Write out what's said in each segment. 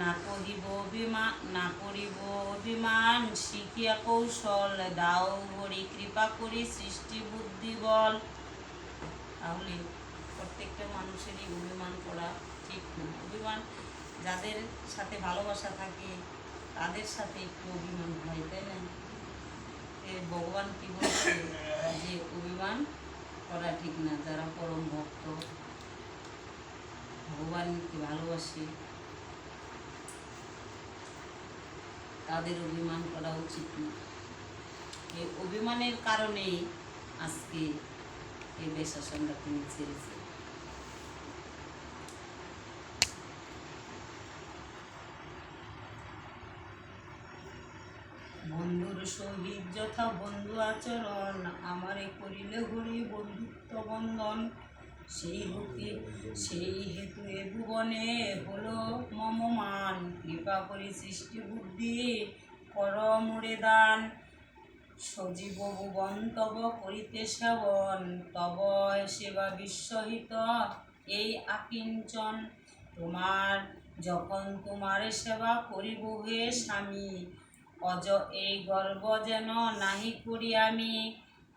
না কহিব অভিমান না করিব অভিমান শিখিয়া কৌশল, দাও হরি কৃপা করি সৃষ্টি বুদ্ধি বল। তাহলে প্রত্যেকটা মানুষেরই অভিমান করা ঠিক না অভিমান যাদের সাথে ভালোবাসা থাকে, তাদের সাথে একটু অভিমান হয়, তাই না? ভগবান কি বলছে? যে অভিমান করা ঠিক না, যারা পরম ভক্ত। ভগবানকে ভালোবাসে তাদের অভিমান করা উচিত না। এই অভিমানের কারণেই আজকে এই বেশাসনটা তিনি ছেড়েছে বন্ধুর সহিত যথা বন্ধু আচরণ, আমারে করিলে হরি বন্ধুত্ব বন্ধন। সেই হতে সেই হেতু এ ভুবনে হলো মম মান কৃপা করি সৃষ্টি বুদ্ধি কর মুরে দান সজীব ভুবন তব করিতে সেবন তব সেবা বিশ্বহিত এই আকিঞ্চন। তোমার, যখন তোমার সেবা করিব হে স্বামী, অজ এই গর্ব যেন নাহি করি আমি।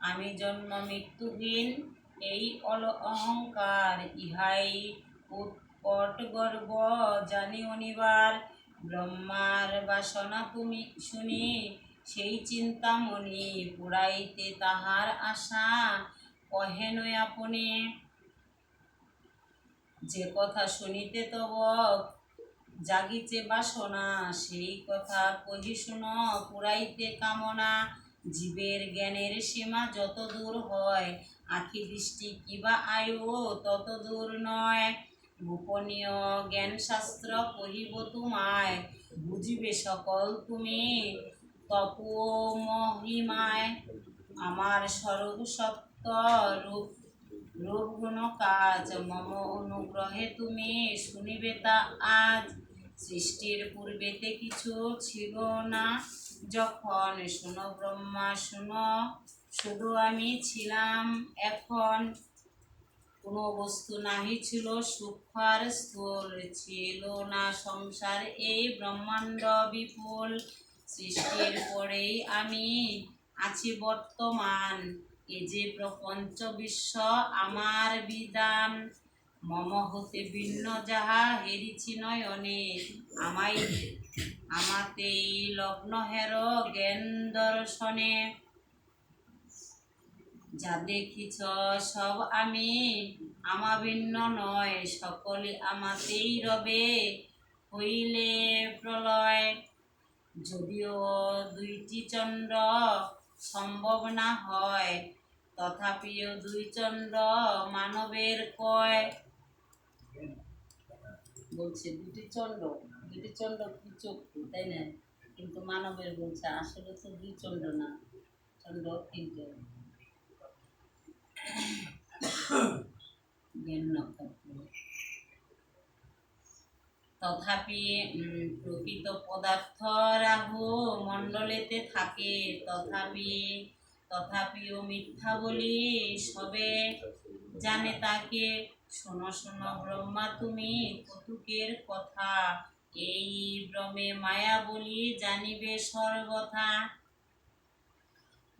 আমি জন্ম মৃত্যুহীন এই অল অহংকার ইহাই উৎকট গর্ব। জানি অনিবার ব্রহ্মার বাসনা তুমি শুনি, সেই চিন্তামণি পুরাইতে তাহার আশা কহেন আপনি। যে কথা শুনিতে তব জাগিছে বাসনা, সেই কথা কহি শুন, পুরাইতে কামনা। জীবের জ্ঞানের সীমা যত দূর হয় আখি দৃষ্টি কিবা আয়ু তত দূর নয়। গোপনীয় জ্ঞান শাস্ত্র কহিব তোমায়। বুঝিবে সকল তুমি তপ মহিমায়। আমার স্বরূপ সত্য রূপ রূপ গুণ কাজ। মম অনুগ্রহে তুমি শুনিবে তা আজ। সৃষ্টির পূর্বেতে কিছু ছিল না। যখন শুনো ব্রহ্মা শুনো শুধু আমি ছিলাম, এখন কোনো বস্তু নাহি ছিল সূক্ষ্মার স্থূল ছিল না। সংসার এই ব্রহ্মাণ্ড বিপুল, সৃষ্টির পরেই আমি আছি বর্তমান। এ যে প্রপঞ্চ বিশ্ব, আমার বিধান। মম হতে ভিন্ন, যাহা হেরিছি নয়নে। আমাই আমাতেই লগ্ন হের জ্ঞান দর্শনে। যা দেখিছ সব আমি, আমা ভিন্ন নয়, সকলে আমাতেই রবে, হইলে প্রলয়। যদিও দুইটি চন্দ্র সম্ভব না হয়, তথাপিও দুই চন্দ্র মানবের কয়। বলছে, দুটি চন্দ্র দুটি চন্দ্র কি চক্ষু, তাই না? কিন্তু মানবের বলছে, আসলে তো দুই চন্দ্র না, চন্দ্র নক্ষত্র তথাপি প্রকৃত পদার্থ রাহু মণ্ডলেতে থাকে। তথাপি, তথাপিও মিথ্যা বলি সবে জানে তাকে। শোনো শোনো ব্রহ্মা, তুমি কতুকের কথা। এই ভ্রমে মায়া বলি জানিবে সর্বথা।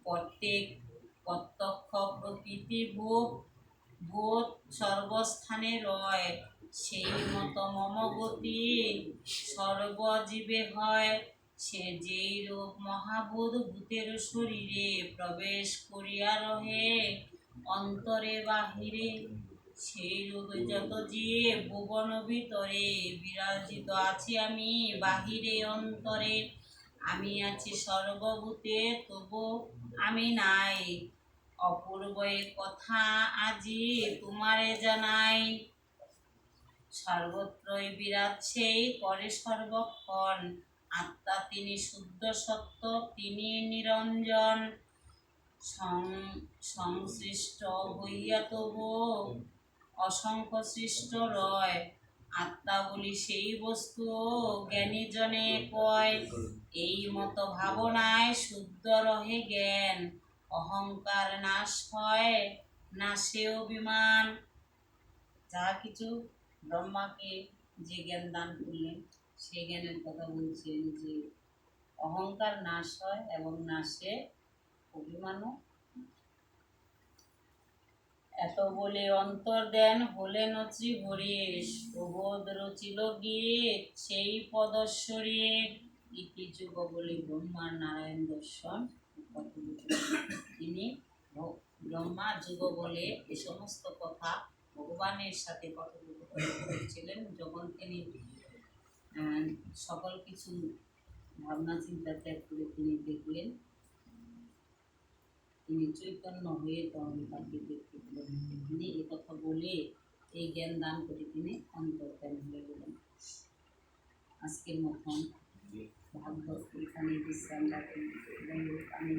প্রত্যেক প্রত্যক্ষ প্রকৃতি ভোগ বোধ সর্বস্থানে রয়। সেই মতো মম গতি সর্বজীবে হয়। সে যেই রূপ মহাবোধ ভূতের শরীরে প্রবেশ করিয়া রহে, অন্তরে বাহিরে। সেই রূপে যত জীব ভুবন ভিতরে, বিরাজিত আছি আমি বাহিরে অন্তরে। আমি আছি সর্বভূতে, তবু আমি নাই। অপূর্ব কথা আজি তোমারে জানাই। সর্বত্রই বিরাট সেই করে সর্বক্ষণ। আত্মা তিনি শুদ্ধ সত্য, তিনি নিরঞ্জন। সংশ্লিষ্ট হইয়া তবু অসংখ্য সৃষ্ট রয়। আত্মা বলি সেই বস্তু জ্ঞানীজনে কয়, এই মতো ভাবনায় শুদ্ধ রহে জ্ঞান। অহংকার নাশ হয় নাশে অভিমান। যা কিছু ব্রহ্মাকে যে জ্ঞান দান করলেন সেই জ্ঞানের কথা বলছেন যে, অহংকার নাশ হয় এবং নাশে অভিমানও এত বলে অন্তর দেন হলেন অত্রি হরিশ। প্রবোধ রচিল গিয়ে সেই পদস্বরে ইতি যুগ বলে ব্রহ্মার নারায়ণ দর্শন তিনি ব্রহ্মা যুগ বলে এ সমস্ত কথা ভগবানের সাথে কথোপকথন করেছিলেন। যখন তিনি সকল কিছু ভাবনা চিন্তা ত্যাগ করে তিনি দেখলেন তিনি চৈতন্য হয়ে তাকে দেখতে তিনি এ কথা বলে এই জ্ঞান দান করে তিনি অন্তর্জ্ঞান হয়ে গেলেন। আজকের মতন ভাগবত এখানে বিশ্রাম রাখেন। আমি